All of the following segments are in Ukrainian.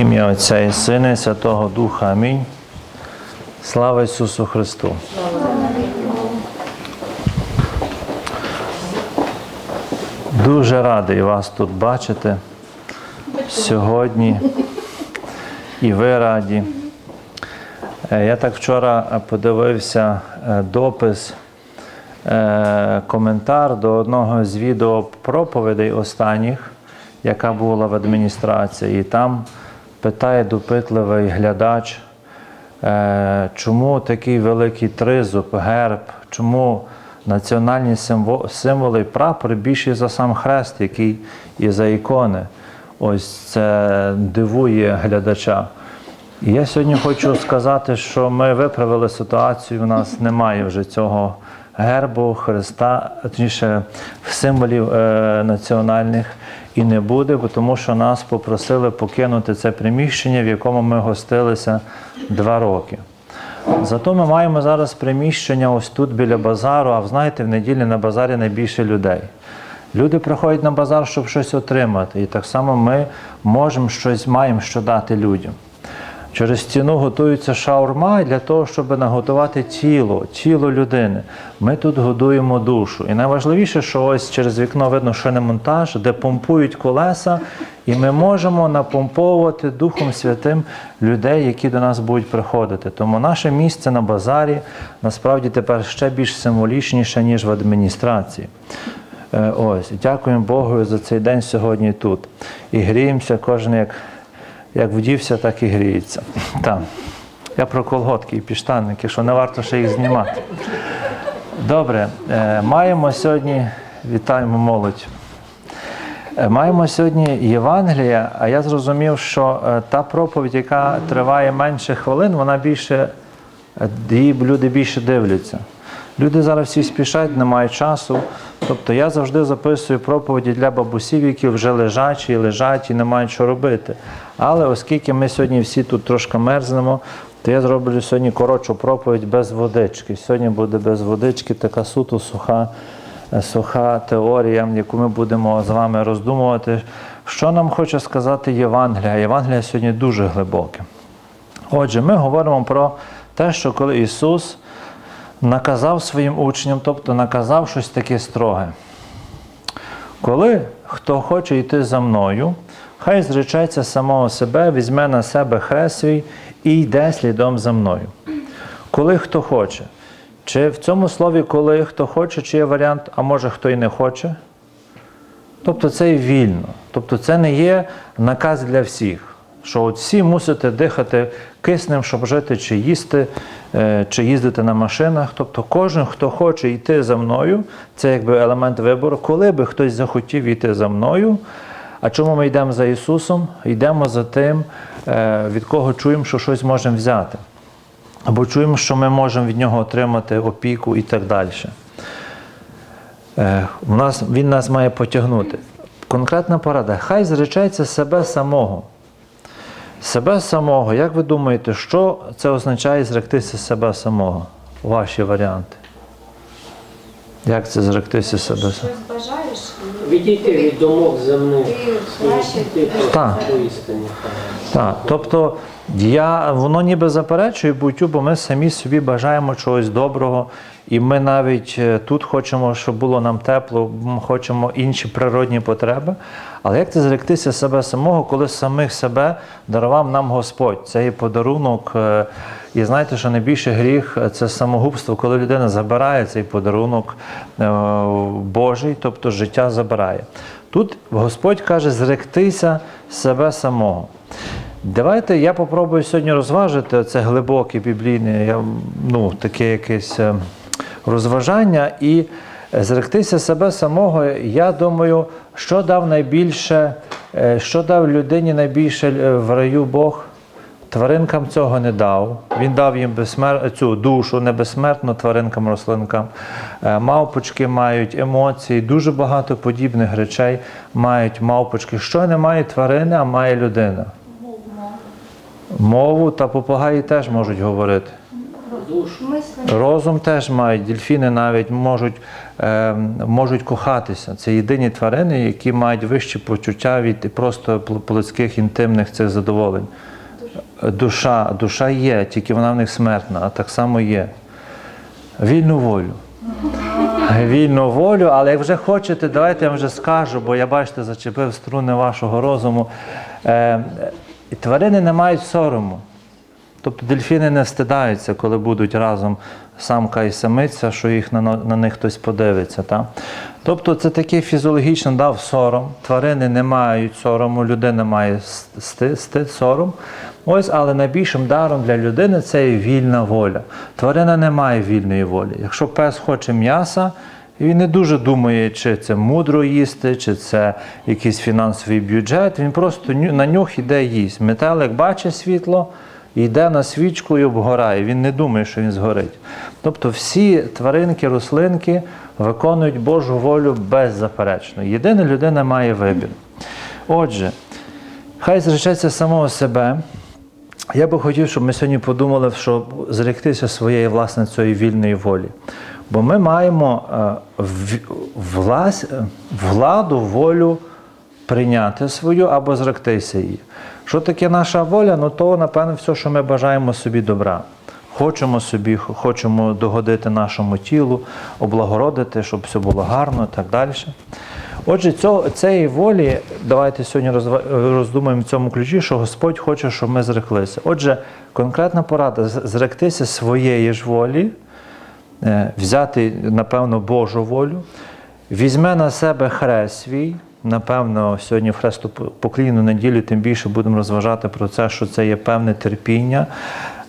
Ім'я Отця і Сина і Святого Духа. Амінь. Слава Ісусу Христу. Дуже радий вас тут бачити сьогодні. І ви раді. Е, Я так вчора подивився е, допис, е, коментар до одного з відео проповідей останніх, яка була в адміністрації. І там питає допитливий глядач, е, чому такий великий тризуб, герб, чому національні символи і прапори більші за сам хрест, який і за ікони. Ось це дивує глядача. І я сьогодні хочу сказати, що ми виправили ситуацію. У нас немає вже цього гербу, хреста, точніше, символів е, національних і не буде, тому що нас попросили покинути це приміщення, в якому ми гостилися два роки. Зато ми маємо зараз приміщення ось тут біля базару, а знаєте, в неділі на базарі найбільше людей. Люди приходять на базар, щоб щось отримати. І так само ми можемо щось, маємо що дати людям. Через стіну готується шаурма для того, щоб наготувати тіло, тіло людини. Ми тут годуємо душу. І найважливіше, що ось через вікно видно шиномонтаж, де помпують колеса, і ми можемо напомповувати Духом Святим людей, які до нас будуть приходити. Тому наше місце на базарі насправді тепер ще більш символічніше, ніж в адміністрації. Е, Ось, дякуємо Богу за цей день сьогодні тут. І гріємося кожен як, як вдівся, так і гріється. Там. Я про колготки і піштанники, що не варто ще їх знімати. Добре, е, маємо сьогодні, вітаємо молодь. Е, Маємо сьогодні Євангелія, а я зрозумів, що е, та проповідь, яка триває менше хвилин, вона більше, її люди більше дивляться. Люди зараз всі спішать, немає часу. Тобто я завжди записую проповіді для бабусів, які вже лежачі, лежать і не мають що робити. Але оскільки ми сьогодні всі тут трошки мерзнемо, то я зроблю сьогодні коротшу проповідь без водички. Сьогодні буде без водички така суто суха е, суха теорія, яку ми будемо з вами роздумувати. Що нам хоче сказати Євангелія? Євангелія сьогодні дуже глибоке. Отже, ми говоримо про те, що коли Ісус наказав своїм учням, тобто наказав щось таке строге. Коли хто хоче йти за мною, хай зречеться самого себе, візьме на себе хрест свій і йде слідом за мною. Коли хто хоче. Чи в цьому слові, коли хто хоче, чи є варіант, а може хто і не хоче? Тобто це і вільно. Тобто це не є наказ для всіх, що от всі мусите дихати киснем, щоб жити, чи їсти, е, чи їздити на машинах. Тобто кожен, хто хоче йти за мною, це якби елемент вибору, коли би хтось захотів йти за мною. А чому ми йдемо за Ісусом? Йдемо за тим, е, від кого чуємо, що щось можемо взяти. Або чуємо, що ми можемо від нього отримати опіку і так далі. Е, Він нас має потягнути. Конкретна порада. Хай зречеться себе самого. Себе самого. Як ви думаєте, що це означає зректися себе самого? Ваші варіанти. Як це зректися себе самого? Щось бажаєш, Відійти від думок земних. Так. по істині. Так, тобто я, воно ніби заперечує буттю, бо ми самі собі бажаємо чогось доброго, і ми навіть е, тут хочемо, щоб було нам тепло, м, хочемо інші природні потреби. Але як це зректися себе самого, коли самих себе дарував нам Господь? Це є подарунок. е, І знаєте, що найбільший гріх е, це самогубство, коли людина забирає цей подарунок Божий, тобто життя забирає. Тут Господь каже: зректися себе самого. Давайте я попробую сьогодні розважити це глибоке біблійне, ну, таке якесь розважання і зректися себе самого. Я думаю, що дав найбільше, е, що дав людині найбільше е, в раю Бог. Тваринкам цього не дав. Він дав їм безсмер... цю душу, не безсмертну тваринкам, рослинкам. Е, Мавпочки мають емоції, дуже багато подібних речей мають мавпочки. Що не має тварини, а має людина? Мову та попугаї теж можуть говорити. Душу. Розум теж мають. Дельфіни навіть можуть, е, можуть кохатися. Це єдині тварини, які мають вищі почуття від просто пл- інтимних цих задоволень. Душа, душа є, тільки вона в них смертна, а так само є. Вільну волю. Вільну волю, але як вже хочете, давайте я вже скажу, бо я бачите, зачепив струни вашого розуму. Е, тварини не мають сорому. Тобто дельфіни не стидаються, коли будуть разом самка і самиця, що їх на, на них хтось подивиться. Та? Тобто це такий фізіологічно дав сором. Тварини не мають сорому, людина має стид, стид сором. Ось, але найбільшим даром для людини це є вільна воля. Тварина не має вільної волі. Якщо пес хоче м'яса, він не дуже думає, чи це мудро їсти, чи це якийсь фінансовий бюджет. Він просто на нюх іде їсть. Метелик бачить світло, йде на свічку і обгорає. Він не думає, що він згорить. Тобто всі тваринки, рослинки виконують Божу волю беззаперечно. Єдина людина має вибір. Отже, хай зречеться самого себе. Я би хотів, щоб ми сьогодні подумали, щоб зректися своєї власне цієї вільної волі. Бо ми маємо е, влас- е, владу, волю прийняти свою або зректися її. Що таке наша воля? Ну то, напевно, все, що ми бажаємо собі добра. Хочемо собі, хочемо догодити нашому тілу, облагородити, щоб все було гарно і так далі. Отже, цього, цієї волі, давайте сьогодні роздумаємо в цьому ключі, що Господь хоче, щоб ми зреклися. Отже, конкретна порада зректися своєї ж волі, е, взяти, напевно, Божу волю, візьме на себе хрест свій. Напевно, сьогодні в хрестопоклійну неділю тим більше будемо розважати про це, що це є певне терпіння.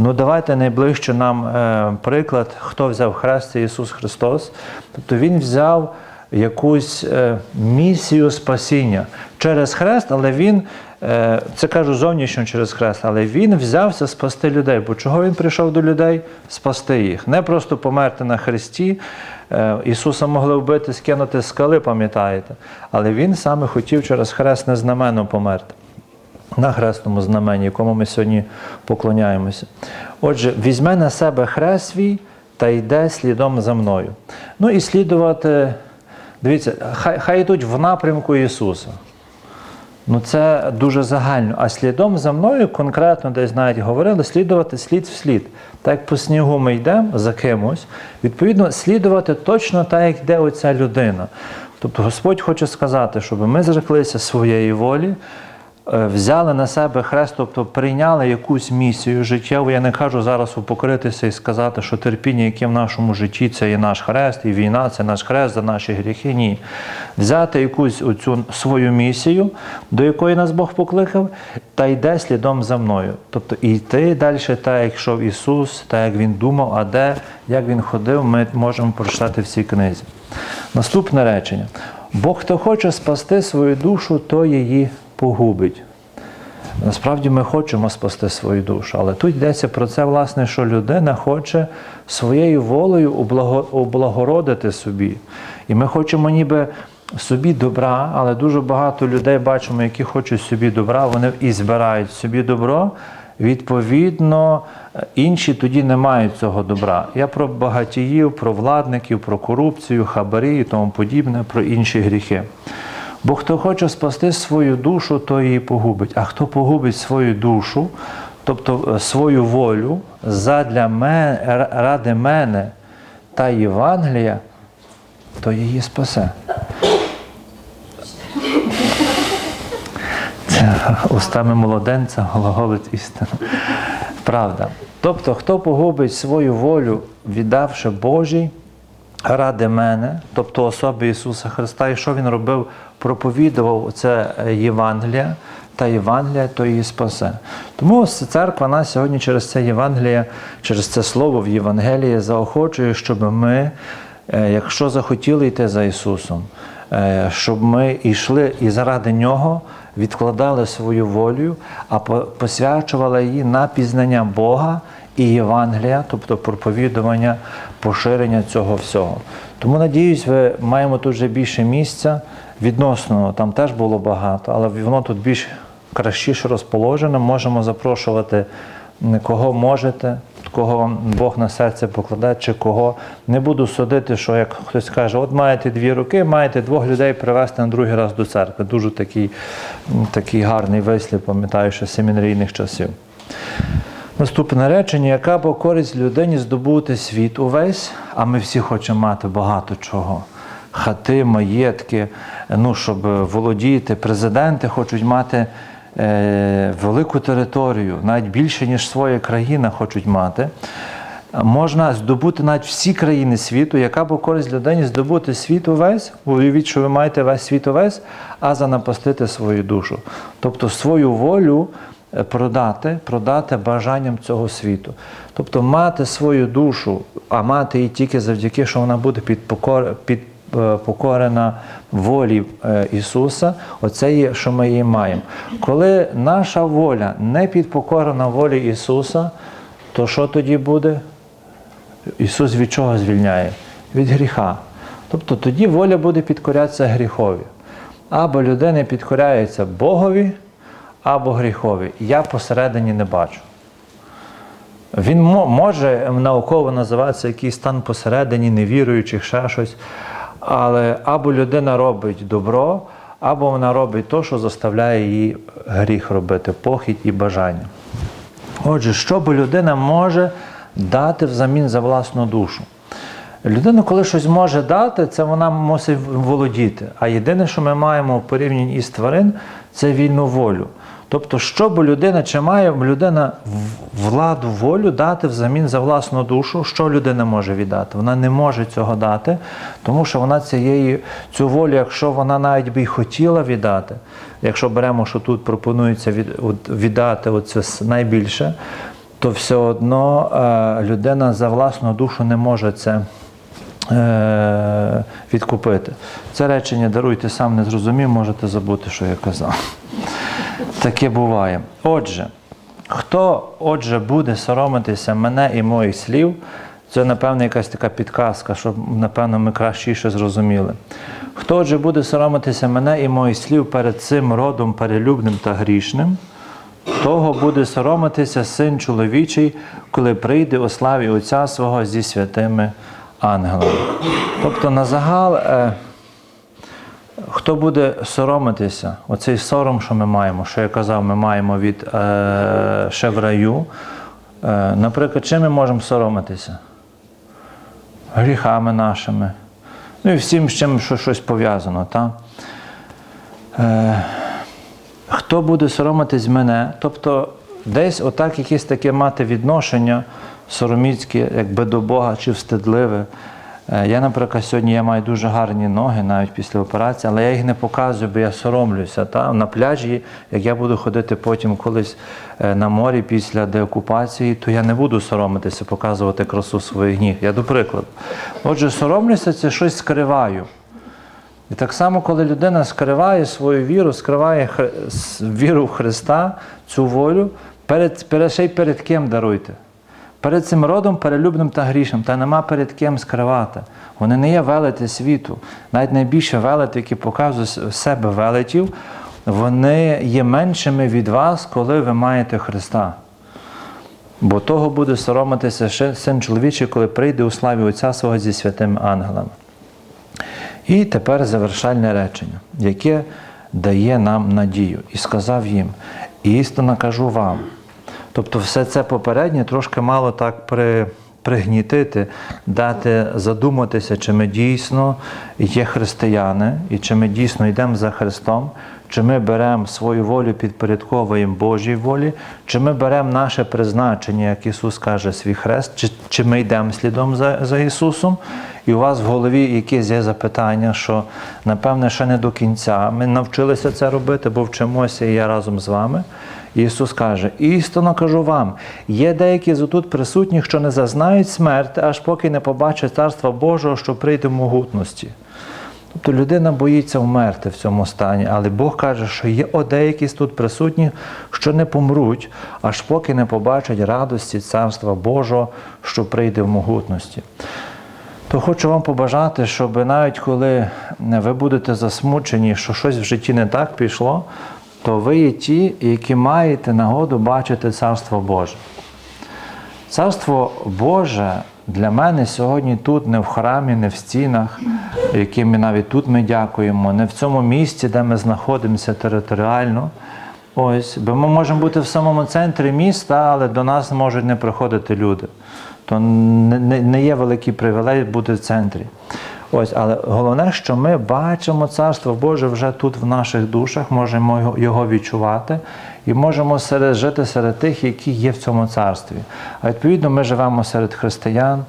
Ну, давайте найближче нам е, приклад, хто взяв хрест, це Ісус Христос. Тобто Він взяв якусь е, місію спасіння через хрест, але він, е, це кажу зовнішньо через хрест, але він взявся спасти людей. Бо чого він прийшов до людей? Спасти їх. Не просто померти на хресті. Е, Ісуса могли вбити, скинути скали, пам'ятаєте, але Він саме хотів через хресне знамено померти. На хресному знамені, якому ми сьогодні поклоняємося. Отже, візьме на себе хрест свій та йде слідом за мною. Ну і слідувати, дивіться, хай, хай йдуть в напрямку Ісуса. Ну це дуже загально. А слідом за мною, конкретно десь навіть говорили, слідувати слід в слід. Так як по снігу ми йдемо за кимось, відповідно, слідувати точно так, як йде оця людина. Тобто Господь хоче сказати, щоб ми зреклися своєї волі, взяли на себе хрест, тобто прийняли якусь місію життєву. Я не кажу зараз упокоритися і сказати, що терпіння, яке в нашому житті, це є наш хрест, і війна це наш хрест за наші гріхи. Ні. Взяти якусь оцю свою місію, до якої нас Бог покликав, та йде слідом за мною. Тобто йти далі, так як йшов Ісус, так як Він думав, а де, як Він ходив, ми можемо прочитати в цій книзі. Наступне речення. Бо хто хоче спасти свою душу, то її погубить. Насправді ми хочемо спасти свою душу, але тут йдеться про це, власне, що людина хоче своєю волею облагородити собі. І ми хочемо ніби собі добра, але дуже багато людей бачимо, які хочуть собі добра, вони і збирають собі добро. Відповідно, інші тоді не мають цього добра. Я про багатіїв, про владників, про корупцію, хабарі і тому подібне, про інші гріхи. Бо хто хоче спасти свою душу, то її погубить. А хто погубить свою душу, тобто е, свою волю, задля мене, ради мене та Євангелія, то її спасе. Це устами молоденця глаголить істину. Правда. Тобто, хто погубить свою волю, віддавши Божій, ради мене, тобто особи Ісуса Христа, і що Він робив, проповідував це Євангелія, та Євангелія то її спасе. Тому церква нас сьогодні через це Євангеліє, через це слово в Євангелії заохочує, щоб ми, е, якщо захотіли йти за Ісусом, е, щоб ми йшли і заради Нього відкладали свою волю, а по- посвячували її на пізнання Бога і Євангелія, тобто проповідування, поширення цього всього. Тому, надіюсь, ви маємо тут вже більше місця. Відносно там теж було багато, але воно тут більш кращіше розположене. Можемо запрошувати кого можете, кого Бог на серце покладе, чи кого. Не буду судити, що як хтось каже, от маєте дві руки, маєте двох людей привезти на другий раз до церкви. Дуже такий, такий гарний вислів, пам'ятаю, з семінарійних часів. Наступне речення, яка бо користь людині здобути світ увесь, а ми всі хочемо мати багато чого. Хати, маєтки, ну, щоб володіти, президенти хочуть мати е, велику територію, навіть більше, ніж своя країна хочуть мати. Можна здобути навіть всі країни світу, яка б користь людині здобути світ увесь, уявіть, що ви маєте весь світ увесь, а занапастити свою душу. Тобто свою волю е, продати, продати бажанням цього світу. Тобто мати свою душу, а мати її тільки завдяки, що вона буде підпокор... під е, волі е, Ісуса, оце є, що ми її маємо. Коли наша воля не підпокорена волі Ісуса, то що тоді буде? Ісус від чого звільняє? Від гріха. Тобто тоді воля буде підкорятися гріхові. Або людина підкоряється Богові, або гріхові. Я посередині не бачу. Він може науково називатися якийсь стан посередині, невіруючих, ще щось. Але або людина робить добро, або вона робить те, що заставляє її гріх робити, похідь і бажання. Отже, що би людина може дати взамін за власну душу? Людина, коли щось може дати, це вона мусить володіти. А єдине, що ми маємо в порівнянні із тварин, це вільну волю. Тобто, що би людина, чи має людина владу, волю дати взамін за власну душу, що людина може віддати? Вона не може цього дати, тому що вона цієї, цю волю, якщо вона навіть би й хотіла віддати, якщо беремо, що тут пропонується віддати оце найбільше, то все одно е, людина за власну душу не може це е, відкупити. Це речення даруйте сам не зрозумів, можете забути, що я казав. Таке буває. Отже, хто отже буде соромитися мене і моїх слів, це, напевно, якась така підказка, щоб, напевно, ми кращіше зрозуміли. Хто отже буде соромитися мене і моїх слів перед цим родом перелюбним та грішним, того буде соромитися син чоловічий, коли прийде у славі Отця свого зі святими ангелами. Тобто, на загал, е, хто буде соромитися, оцей сором, що ми маємо, що я казав, ми маємо від е, ще. Е, наприклад, чим ми можемо соромитися? Гріхами нашими. Ну і всім, з чим що, щось пов'язано. Так? Е, хто буде соромитись мене, тобто десь отак якесь таке мати відношення сороміцьке, якби до Бога чи встидливе. Е, Я, наприклад, сьогодні я маю дуже гарні ноги навіть після операції, але я їх не показую, бо я соромлюся. Та? На пляжі, як я буду ходити потім колись е, на морі після деокупації, то я не буду соромитися, показувати красу своїх ніг. Я до прикладу. Отже, соромлюся це щось скриваю. І так само, коли людина скриває свою віру, скриває віру в Христа, цю волю, перед, ще й перед ким даруйте. Перед цим родом перелюбним та грішним, та нема перед ким скривати. Вони не є велети світу. Навіть найбільше велети, які показують себе велетів, вони є меншими від вас, коли ви маєте Христа. Бо того буде соромитися ще син чоловічий, коли прийде у славі Отця свого зі святими ангелами. І тепер завершальне речення, яке дає нам надію. І сказав їм: істинно кажу вам. Тобто, все це попереднє трошки мало так при, пригнітити, дати задуматися, чи ми дійсно є християни, і чи ми дійсно йдемо за Христом, чи ми беремо свою волю, підпорядковуємо Божій волі, чи ми беремо наше призначення, як Ісус каже, свій хрест, чи, чи ми йдемо слідом за, за Ісусом, і у вас в голові якесь є запитання, що напевне ще не до кінця. Ми навчилися це робити, бо вчимося і я разом з вами. Ісус каже: істинно кажу вам, є деякі з отут присутніх, що не зазнають смерти, аж поки не побачать Царства Божого, що прийде в могутності. Тобто людина боїться вмерти в цьому стані, але Бог каже, що є деякі тут присутні, що не помруть, аж поки не побачать радості Царства Божого, що прийде в могутності. То хочу вам побажати, щоб навіть коли ви будете засмучені, що щось в житті не так пішло, то ви є ті, які маєте нагоду бачити Царство Боже. Царство Боже для мене сьогодні тут, не в храмі, не в стінах, яким навіть тут ми дякуємо, не в цьому місці, де ми знаходимося територіально. Ось, бо ми можемо бути в самому центрі міста, але до нас можуть не приходити люди. То не, не є великий привілей бути в центрі. Ось, але головне, що ми бачимо Царство Боже вже тут в наших душах, можемо його- відчувати і можемо серед, жити серед тих, які є в цьому царстві. А відповідно, ми живемо серед християн,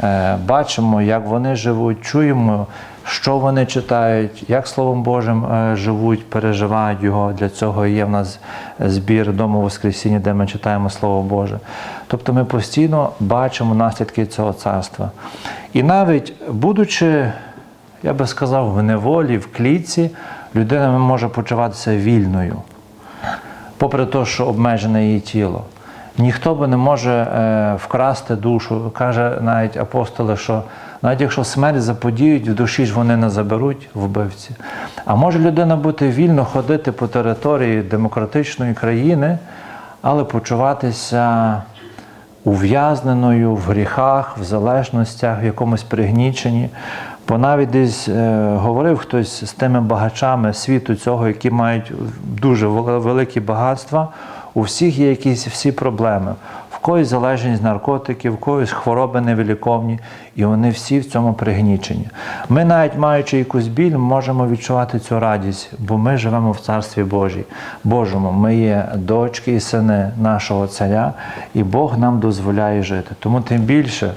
е, бачимо, як вони живуть, чуємо, що вони читають, як Словом Божим е, живуть, переживають його. Для цього є в нас збір Дому Воскресіння, де ми читаємо Слово Боже. Тобто ми постійно бачимо наслідки цього царства. І навіть будучи, я би сказав, в неволі, в клітці, людина може почуватися вільною попри те, що обмежене її тіло. Ніхто би не може е, вкрасти душу. Каже навіть апостоли, що навіть якщо смерть заподіють, в душі ж вони не заберуть вбивці. А може людина бути вільно ходити по території демократичної країни, але почуватися ув'язненою в гріхах, в залежностях, в якомусь пригніченні. Бо навіть десь е, говорив хтось з тими багачами світу цього, які мають дуже великі багатства, у всіх є якісь всі проблеми. Когось залежність наркотиків, в когось хвороби невиліковні, і вони всі в цьому пригнічені. Ми, навіть маючи якусь біль, можемо відчувати цю радість, бо ми живемо в Царстві Божій, Божому. Ми є дочки і сини нашого царя, і Бог нам дозволяє жити. Тому тим більше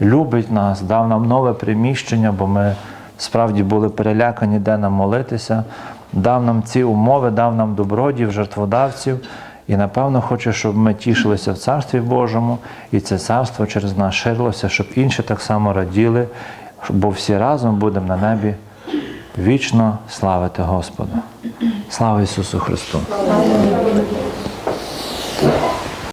любить нас, дав нам нове приміщення, бо ми справді були перелякані, де нам молитися, дав нам ці умови, дав нам добродів, жертводавців. І напевно хоче, щоб ми тішилися в Царстві Божому, і це царство через нас ширилося, щоб інші так само раділи, бо всі разом будемо на небі вічно славити Господа. Слава Ісусу Христу!